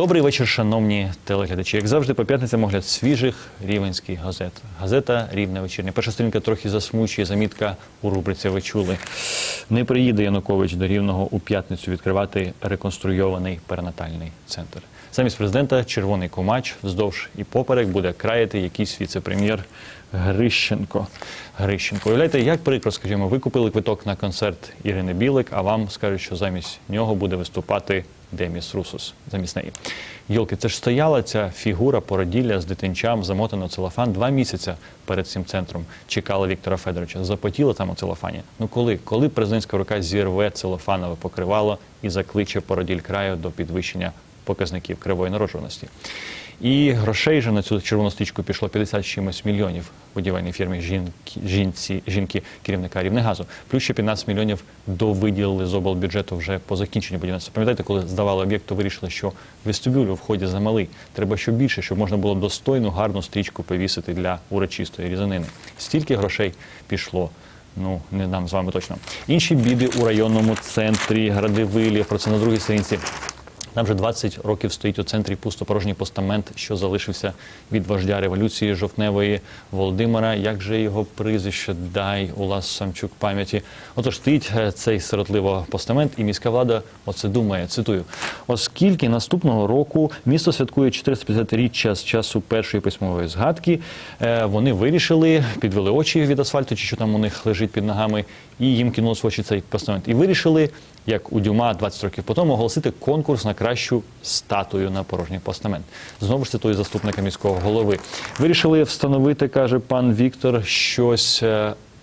Добрий вечір, шановні телеглядачі. Як завжди, по п'ятницям огляд свіжих рівенських газет. Газета Рівне вечірня. Перша сторінка трохи засмучує. Замітка у рубриці ви чули. Не приїде Янукович до Рівного у п'ятницю відкривати реконструйований перинатальний центр. Замість президента червоний комач вздовж і поперек буде краяти якийсь віце-прем'єр Грищенко. Грищенко. Уявляєте, як прикро, скажімо, ви купили квиток на концерт Ірини Білик, а вам скажуть, що замість нього буде виступати Деміс Русус замість неї. Йолки, це ж стояла ця фігура породілля з дитинчам, замотана целофан два місяці перед цим центром. Чекала Віктора Федоровича. Запотіла там у целофані. Ну коли? Коли президентська рука зірве целофанове покривало і закличе породіль краю до підвищення показників кривої народжуваності. І грошей же на цю червону стрічку пішло 50 чимось мільйонів будівельній фірмі жінки, жінці, жінки керівника Рівнегазу. Плюс ще 15 мільйонів довиділили з облбюджету вже по закінченню будівництва. Пам'ятаєте, коли здавали об'єкт, то вирішили, що вестибюль у вході замалий. Треба що більше, щоб можна було достойну гарну стрічку повісити для урочистої різанини. Стільки грошей пішло. Ну, не нам з вами точно. Інші біди у районному центрі Градивилі. Про це на другій сторінці. Там вже 20 років стоїть у центрі пустопорожній постамент, що залишився від вождя революції жовтневої Володимира. Як же його прізвище дай Улас Самчук пам'яті? Отож стоїть е, цей сиротливо постамент, і міська влада оце думає. Цитую: оскільки наступного року місто святкує 450-річчя з часу першої письмової згадки, е, вони вирішили, підвели очі від асфальту, чи що там у них лежить під ногами, і їм кинулось в очі цей постамент. І вирішили як у Дюма 20 років по тому, оголосити конкурс на кращу статую на порожній постамент. Знову ж цитую заступника міського голови. Вирішили встановити, каже пан Віктор, щось.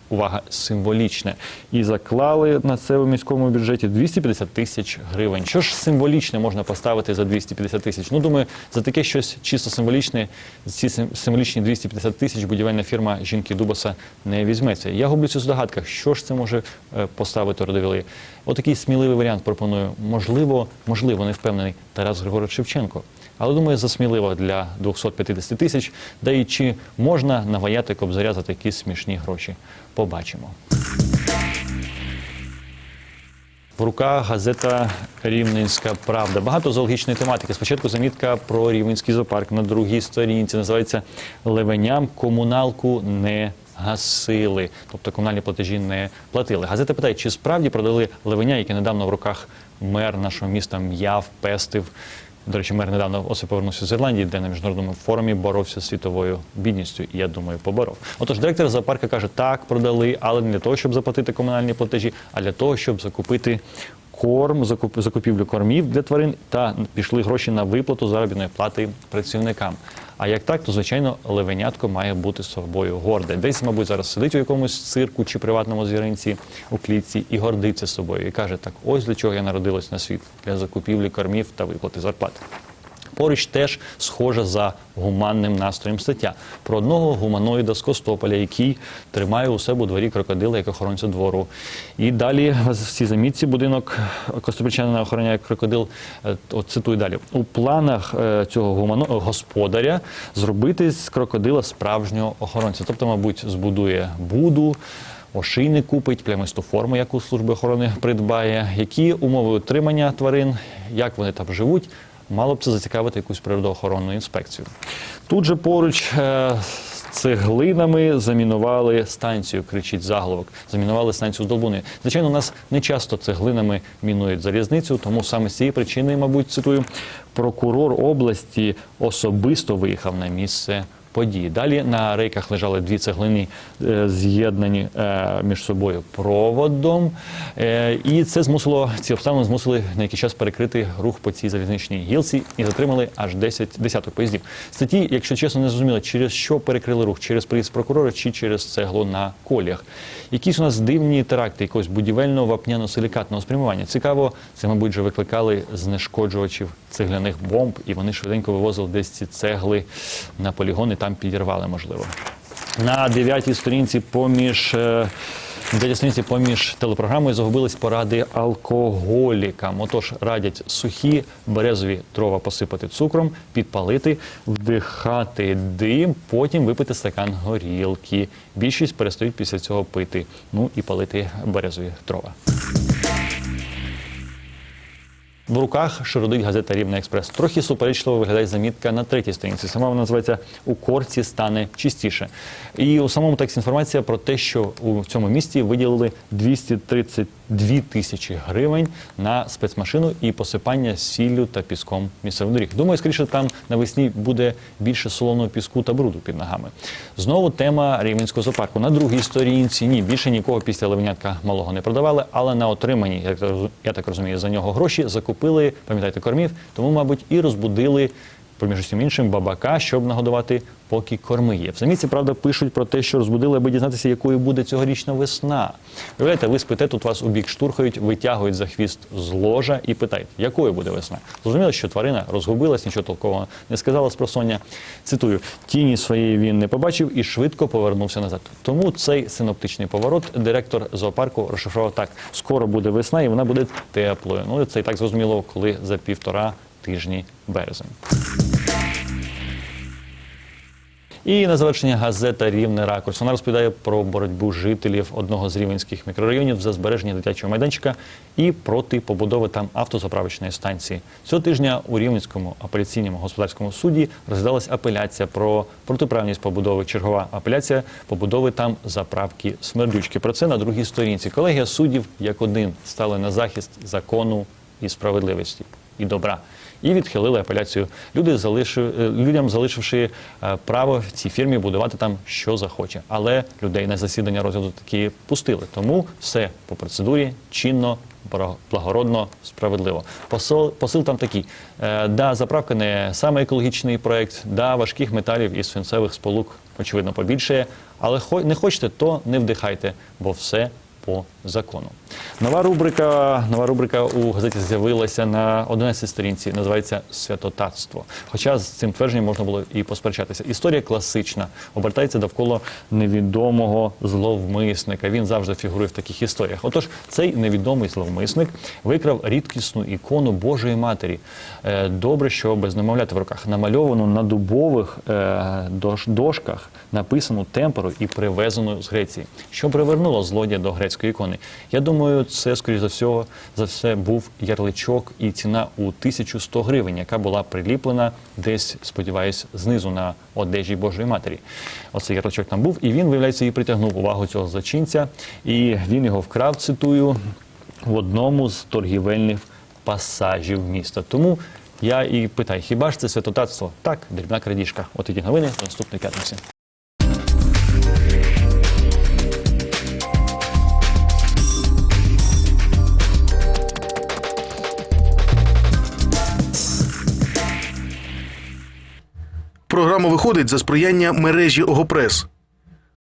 Увага символічне і заклали на це у міському бюджеті 250 тисяч гривень. Що ж символічне можна поставити за 250 тисяч? Ну думаю, за таке щось чисто символічне, ці сим- символічні 250 тисяч будівельна фірма жінки Дубаса не візьметься. Я гублюся в здогадках, що ж це може е, поставити родовіли. Отакий сміливий варіант пропоную. Можливо, можливо, не впевнений Тарас Григорович Шевченко. Але думаю, засміливо для 250 тисяч. Да і чи можна наваяти кобзаря за такі смішні гроші? Побачимо. В руках газета Рівненська Правда. Багато зоологічної тематики. Спочатку замітка про Рівненський зоопарк на другій сторінці. Називається Левеням комуналку не гасили. Тобто комунальні платежі не платили. Газета питає, чи справді продали левеня, яке недавно в руках мер нашого міста м'яв, пестив. До речі, мер недавно ось повернувся з Ірландії, де на міжнародному форумі боровся з світовою бідністю. І я думаю, поборов. Отож, директор зоопарка каже, так, продали, але не для того, щоб заплатити комунальні платежі, а для того, щоб закупити корм, закуп- закупівлю кормів для тварин та пішли гроші на виплату заробітної плати працівникам. А як так, то звичайно левенятко має бути собою горде. Десь, мабуть, зараз сидить у якомусь цирку чи приватному звіринці у клітці і гордиться собою. І каже: так, ось для чого я народилась на світ для закупівлі кормів та виплати зарплат. Поруч теж схожа за гуманним настроєм стаття про одного гуманоїда з Костополя, який тримає у себе у дворі крокодила як охоронця двору. І далі в цій замітці будинок Костопільчанина охороняє крокодил. Е, От цитую далі. У планах е, цього гумано господаря зробити з крокодила справжнього охоронця. Тобто, мабуть, збудує буду. Ошийник купить, плямисту форму, яку служби охорони придбає, які умови утримання тварин, як вони там живуть, мало б це зацікавити якусь природоохоронну інспекцію. Тут же поруч е, цеглинами замінували станцію, кричить заголовок. Замінували станцію з Долбуни. Звичайно, нас не часто цеглинами мінують залізницю, тому саме з цієї причини, мабуть, цитую, прокурор області особисто виїхав на місце події. Далі на рейках лежали дві цеглини, е, з'єднані е, між собою проводом. Е, І це змусило, ці обставини змусили на якийсь час перекрити рух по цій залізничній гілці і затримали аж 10 десяток поїздів. Статті, якщо чесно, не зрозуміло, через що перекрили рух, через приїзд прокурора чи через цеглу на коліях. Якісь у нас дивні теракти, якогось будівельного вапняно-силікатного спрямування. Цікаво, це, мабуть, вже викликали знешкоджувачів цегляних бомб, і вони швиденько вивозили десь ці цегли на полігон і там підірвали, можливо. На дев'ятій сторінці поміж. е, На сторінці поміж телепрограмою загубились поради алкоголікам. Отож, радять сухі березові дрова посипати цукром, підпалити, вдихати дим, потім випити стакан горілки. Більшість перестають після цього пити. Ну і палити березові дрова. В руках широдить газета Рівне Експрес. Трохи суперечливо виглядає замітка на третій сторінці. Сама вона називається У корці стане чистіше. І у самому тексті інформація про те, що у цьому місті виділили 232 тисячі гривень на спецмашину і посипання сіллю та піском місцевих доріг. Думаю, скоріше там навесні буде більше солоного піску та бруду під ногами. Знову тема Рівненського зоопарку. На другій сторінці ні, більше нікого після левенятка малого не продавали, але на отримані, як я так розумію, за нього гроші закупили, пам'ятаєте, кормів, тому, мабуть, і розбудили. Поміж усім іншим бабака, щоб нагодувати, поки корми є. В замітці, правда, пишуть про те, що розбудили, аби дізнатися, якою буде цьогорічна весна. Уявляєте, ви спите, тут вас у бік штурхають, витягують за хвіст з ложа і питають, якою буде весна. Зрозуміло, що тварина розгубилась, нічого толкового не сказала з просоння. Цитую: тіні своєї він не побачив і швидко повернувся назад. Тому цей синоптичний поворот директор зоопарку розшифрував так: скоро буде весна, і вона буде теплою. Ну це і так зрозуміло, коли за півтора тижні березень. І на завершення газета Рівне ракурс. Вона розповідає про боротьбу жителів одного з рівенських мікрорайонів за збереження дитячого майданчика і проти побудови там автозаправочної станції. Цього тижня у Рівненському апеляційному господарському суді розглядалась апеляція про протиправність побудови. Чергова апеляція побудови там заправки смердючки. Про це на другій сторінці. Колегія суддів як один стали на захист закону і справедливості і добра. І відхилили апеляцію. Люди залишив, е, людям залишивши е, право цій фірмі будувати там що захоче. Але людей на засідання розгляду таки пустили. Тому все по процедурі чинно, благородно, справедливо. Посил, посил там такий. Е, Да, заправка не саме екологічний проект, да, важких металів і свинцевих сполук, очевидно, побільшає. Але хо- не хочете, то не вдихайте, бо все по закону. Нова рубрика, нова рубрика у газеті з'явилася на 11 сторінці. Називається Святотатство. Хоча з цим твердженням можна було і посперечатися. Історія класична, обертається довкола невідомого зловмисника. Він завжди фігурує в таких історіях. Отож, цей невідомий зловмисник викрав рідкісну ікону Божої Матері. Е, Добре, що без немовляти в руках намальовану на дубових е, дошках, написану темперу і привезену з Греції, що привернуло злодія до грецької ікони. Я думаю, це скоріш за всього за все був ярличок і ціна у 1100 гривень, яка була приліплена десь, сподіваюсь, знизу на одежі Божої Матері. Оцей ярличок там був, і він, виявляється, і притягнув увагу цього злочинця, і він його вкрав, цитую, в одному з торгівельних пасажів міста. Тому я і питаю, хіба ж це святотатство? Так, дрібна крадіжка. От іді новини до наступної п'ятниці. Програма виходить за сприяння мережі Огопрес.